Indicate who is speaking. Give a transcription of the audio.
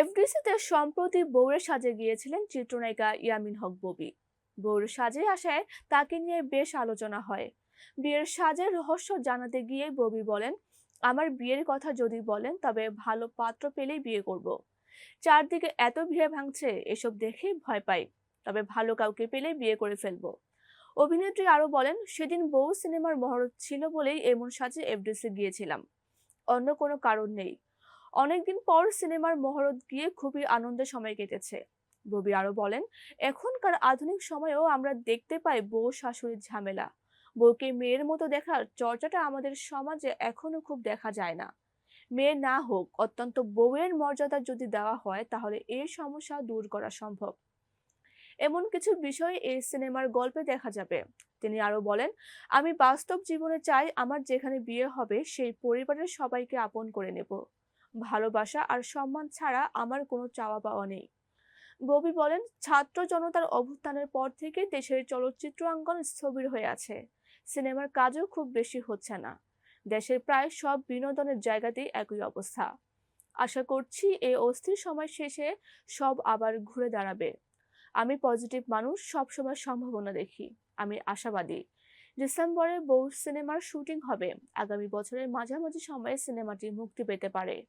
Speaker 1: এফডিসিতে সম্প্রতি বউয়ের সাজে গিয়েছিলেন চিত্রনায়িকা ইয়ামিন হক ববি। বউয়ের সাজে আসায় তাকে নিয়ে বেশ আলোচনা হয়। বিয়ের সাজের রহস্য জানাতে গিয়ে ববি বলেন, আমার বিয়ের কথা যদি বলেন, তবে ভালো পাত্র পেলেই বিয়ে করব। চারদিকে এত ভিড়ে ভাঙছে, এসব দেখে ভয় পাই, তবে ভালো কাউকে পেলেই বিয়ে করে ফেলব। অভিনেত্রী আরও বলেন, সেদিন বউ সিনেমার মহরত ছিল বলেই এমন সাজে এফডিসি গিয়েছিলাম। অন্য কোনো কারণ নেই। অনেকদিন পর সিনেমার মহরত গিয়ে খুবই আনন্দের সময় কেটেছে। ববি আরও বলেন, এখনকার আধুনিক সময়েও আমরা দেখতে পাই বউ শাশুড়ির ঝামেলা। বউকে মেয়ের মতো দেখার চর্চাটা আমাদের সমাজে এখনও খুব দেখা যায় না। মেয়ে না হোক, অত্যন্ত বউয়ের মর্যাদা যদি দেওয়া হয়, তাহলে এই সমস্যা দূর করা সম্ভব। এমন কিছু বিষয় এই সিনেমার গল্পে দেখা যাবে। তিনি আরও বলেন, আমি বাস্তব জীবনে চাই আমার যেখানে বিয়ে হবে, সেই পরিবারের সবাইকে আপন করে নেব। ভালোবাসা আর সম্মান ছাড়া আমার কোনো চাওয়া পাওয়া নেই। ববি বলেন, ছাত্র জনতার অভ্যুত্থানের পর থেকে দেশের চলচ্চিত্রাঙ্গন স্থবির হয়ে আছে। সিনেমার কাজও খুব বেশি হচ্ছে না। দেশের প্রায় সব বিনোদনের জায়গাতেই একই অবস্থা। আশা করছি এই অস্থির সময় শেষে সব আবার ঘুরে দাঁড়াবে। আমি পজিটিভ মানুষ, সবসময় সম্ভাবনা দেখি। আমি আশাবাদী। ডিসেম্বরে বউ সিনেমার শুটিং হবে। আগামী বছরের মাঝামাঝি সময়ে সিনেমাটি মুক্তি পেতে পারে।